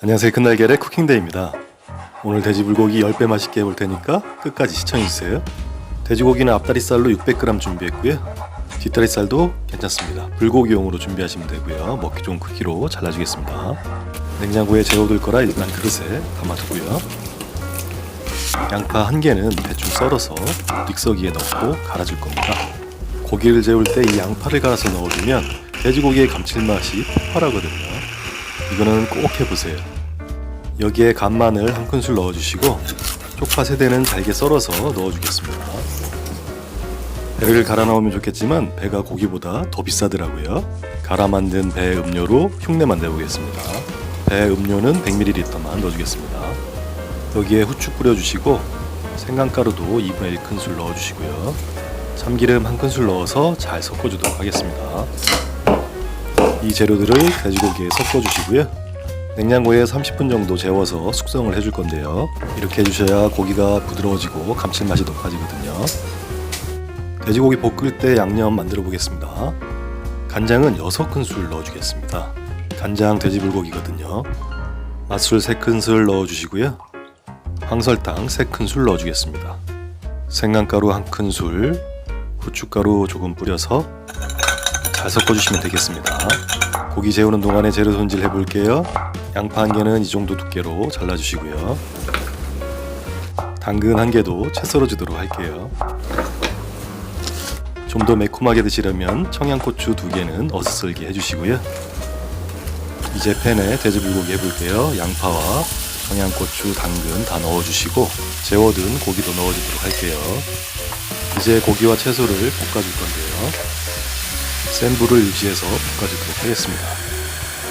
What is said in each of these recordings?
안녕하세요. 큰날개의 쿠킹데이입니다. 오늘 돼지 불고기 10배 맛있게 해볼 테니까 끝까지 시청해주세요. 돼지고기는 앞다리살로 600g 준비했고요. 뒷다리살도 괜찮습니다. 불고기용으로 준비하시면 되고요. 먹기 좋은 크기로 잘라주겠습니다. 냉장고에 재워둘 거라 일반 그릇에 담아두고요. 양파 한 개는 대충 썰어서 믹서기에 넣고 갈아줄 겁니다. 고기를 재울 때 이 양파를 갈아서 넣어주면 돼지고기의 감칠맛이 폭발하거든요 이거는 꼭 해보세요. 여기에 간마늘 한 큰술 넣어주시고 쪽파 세 대는 잘게 썰어서 넣어주겠습니다. 배를 갈아 넣으면 좋겠지만 배가 고기보다 더 비싸더라고요. 갈아 만든 배 음료로 흉내만 내보겠습니다. 배 음료는 100ml만 넣어주겠습니다. 여기에 후추 뿌려주시고 생강가루도 2분의 1 큰술 넣어주시고요. 참기름 한 큰술 넣어서 잘 섞어주도록 하겠습니다. 이 재료들을 돼지고기에 섞어주시고요. 냉장고에 30분 정도 재워서 숙성을 해줄 건데요. 이렇게 해주셔야 고기가 부드러워지고 감칠맛이 높아지거든요. 돼지고기 볶을 때 양념 만들어 보겠습니다. 간장은 6큰술 넣어주겠습니다. 간장 돼지불고기거든요. 맛술 3큰술 넣어주시고요. 황설탕 3큰술 넣어주겠습니다. 생강가루 1큰술, 후춧가루 조금 뿌려서 잘 섞어주시면 되겠습니다. 고기 재우는 동안에 재료 손질 해볼게요. 양파 한 개는 이 정도 두께로 잘라주시고요. 당근 한 개도 채 썰어주도록 할게요. 좀 더 매콤하게 드시려면 청양고추 두 개는 어슷썰기 해주시고요. 이제 팬에 돼지불고기 해볼게요. 양파와 청양고추, 당근 다 넣어주시고 재워둔 고기도 넣어주도록 할게요. 이제 고기와 채소를 볶아줄 건데요. 센 불을 유지해서 볶아주도록 하겠습니다.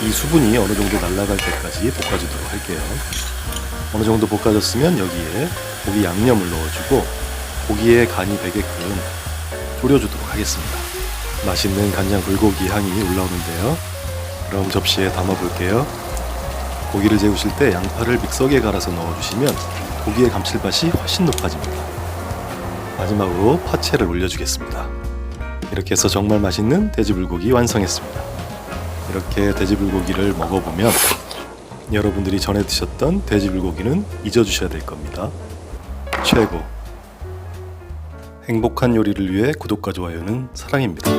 이 수분이 어느 정도 날아갈 때까지 볶아주도록 할게요. 어느 정도 볶아졌으면 여기에 고기 양념을 넣어주고 고기에 간이 배게끔 졸여주도록 하겠습니다. 맛있는 간장 불고기 향이 올라오는데요. 그럼 접시에 담아볼게요. 고기를 재우실 때 양파를 믹서기에 갈아서 넣어주시면 고기의 감칠맛이 훨씬 높아집니다. 마지막으로 파채를 올려주겠습니다. 이렇게 해서 정말 맛있는 돼지불고기 완성했습니다. 이렇게 돼지불고기를 먹어보면 여러분들이 전에 드셨던 돼지불고기는 잊어주셔야 될 겁니다. 최고. 행복한 요리를 위해 구독과 좋아요는 사랑입니다.